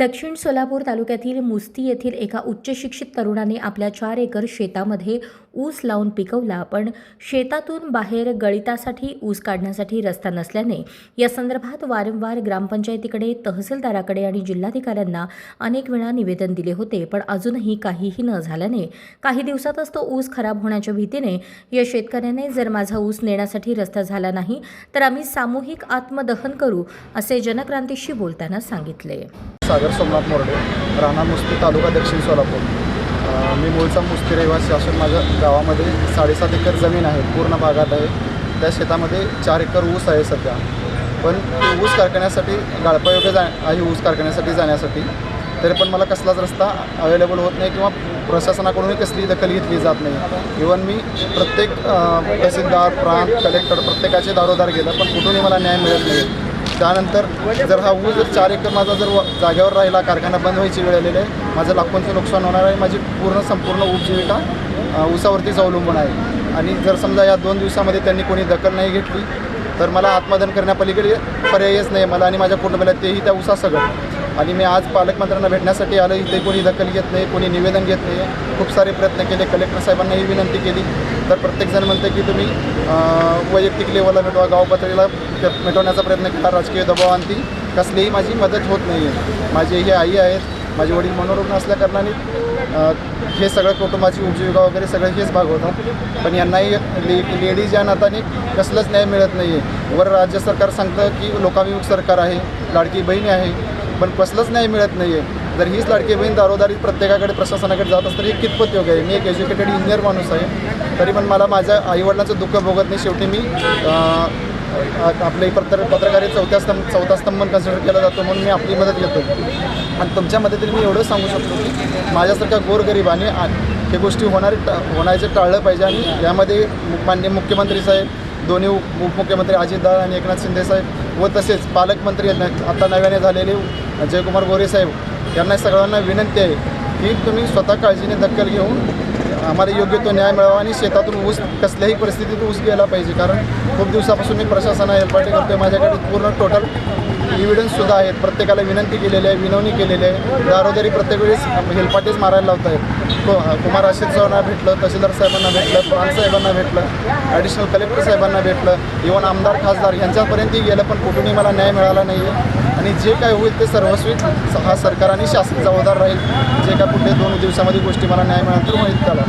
दक्षिण सोलापूर तालुक्यातील मुस्ती येथील एका उच्च शिक्षित तरुणाने आपल्या चार एकर शेतामध्ये ऊस लावून पिकवला पण शेतातून बाहेर गळितासाठी ऊस काढण्यासाठी रस्ता नसल्याने या संदर्भात वारंवार ग्रामपंचायतीकडे तहसीलदाराकडे आणि जिल्हाधिकाऱ्यांना अनेक वेळा निवेदन दिले होते पण अजूनही काहीही न झाल्याने काही दिवसातच तो ऊस खराब होण्याच्या भीतीने या शेतकऱ्याने जर माझा ऊस नेण्यासाठी रस्ता झाला नाही तर आम्ही सामूहिक आत्मदहन करू असे जनक्रांतीशी बोलताना सांगितले. सागर सोमनाथ मोरडे राणा मुस्ती तालुका दक्षिण सोलापूर. मी मूळचा मुस्ती रहिवासी असून माझ्या गावामध्ये साडेसात एकर जमीन आहे पूर्ण भागात आहे. त्या शेतामध्ये चार एकर ऊस आहे सध्या. पण ते ऊस कारखान्यासाठी गाळपायोग्य जा आहे ऊस कारखान्यासाठी जाण्यासाठी. तरी पण मला कसलाच रस्ता अवेलेबल होत नाही किंवा प्रशासनाकडूनही कसली दखल घेतली जात नाही. इवन मी प्रत्येक तहसीलदार प्रांत कलेक्टर प्रत्येकाचे दारोदार गेलं पण कुठूनही मला न्याय मिळत नाही. त्यानंतर जर हा ऊस जर चार एकर माझा जर व- जागेवर राहिला कारखाना बंद व्हायची वेळ आलेली आहे माझं लाखोंचं नुकसान होणार आहे माझी पूर्ण संपूर्ण उपजीविका ऊसावरतीच अवलंबून आहे. आणि जर समजा या दोन दिवसामध्ये त्यांनी कोणी दखल नाही घेतली तर मला आत्मदान करण्यापलीकडे पर्यायच नाही मला आणि माझ्या कुटुंबाला तेही त्या ऊसासगट आणि मी आज पालकमंत्र्यांना भेटण्यासाठी आलो. इथे कोणी दखल घेत नाही कोणी निवेदन घेत नाही. खूप सारे प्रयत्न केले. कलेक्टर साहेबांनाही विनंती केली. तर प्रत्येकजण म्हणते की तुम्ही वैयक्तिक लेवलला मिटवा गाव पातळीला मिटवण्याचा प्रयत्न केला राजकीय दबावांती कसलीही माझी मदत होत नाही आहे माझी ही आई आहेत. माझे वडील मनोरुग्ण असल्याकारणाने हे सगळं कुटुंबाची उपजीविका वगैरे सगळं हेच भाग होतं. पण यांनाही ले लेडीज या नाताने कसलंच न्याय मिळत नाही आहे वर राज्य सरकार सांगतं की लोकाभिमुख सरकार आहे. लाडकी बहीण आहे. पण कसलंच न्याय मिळत नाही आहे जर हीच लाडकी बहीण दारोदारी प्रत्येकाकडे प्रशासनाकडे जात असतं हे कितपत योग्य आहे? मी एक एज्युकेटेड इंजिनियर माणूस आहे. तरी पण मला माझ्या आईवडिलांचं दुःख भोगत नाही. शेवटी मी आपले पत्र पत्रकारी चौथ्या स्तंभ चौथा स्तंभ कन्सिडर केला जातो म्हणून मी आपली मदत घेतो. आणि तुमच्या मदतीने मी एवढं सांगू शकतो की माझ्यासारख्या गोरगरिबाने हे गोष्टी होणारे होण्याचे टाळलं पाहिजे आणि यामध्ये मु- माननीय मुख्यमंत्री साहेब दोन्ही उप उपमुख्यमंत्री अजितदादा आणि एकनाथ शिंदेसाहेब व तसेच पालकमंत्री आता नव्याने झालेले जयकुमार गोरे साहेब यांना सगळ्यांना विनंती आहे की तुम्ही स्वतः काळजीने दखल घेऊन आम्हाला योग्य तो न्याय मिळावा आणि शेतातून ऊस कसल्याही परिस्थितीत ऊस गेला पाहिजे. कारण खूप दिवसापासून मी प्रशासना हेलपाटी करतोय. माझ्याकडे पूर्ण टोटल इव्हिडन्ससुद्धा आहेत. प्रत्येकाला विनंती केलेली आहे विनवणी केलेली आहे. दारोदारी प्रत्येक वेळेस हेलपाटेच मारायला लावत आहेत कुमार आशिष साहेबांना भेटलं तहसीलदार साहेबांना भेटलं प्रांत साहेबांना भेटलं ॲडिशनल कलेक्टर साहेबांना भेटलं इवन आमदार खासदार यांच्यापर्यंतही गेलं पण कुठूनही मला न्याय मिळाला नाही आहे आणि जे काय होईल ते सर्वस्वी हा सरकार आणि शासन जबाबदार राहील. जे काय पुढे दोन दिवसामध्ये गोष्टी मला न्याय मिळाला तर माहीत त्याला.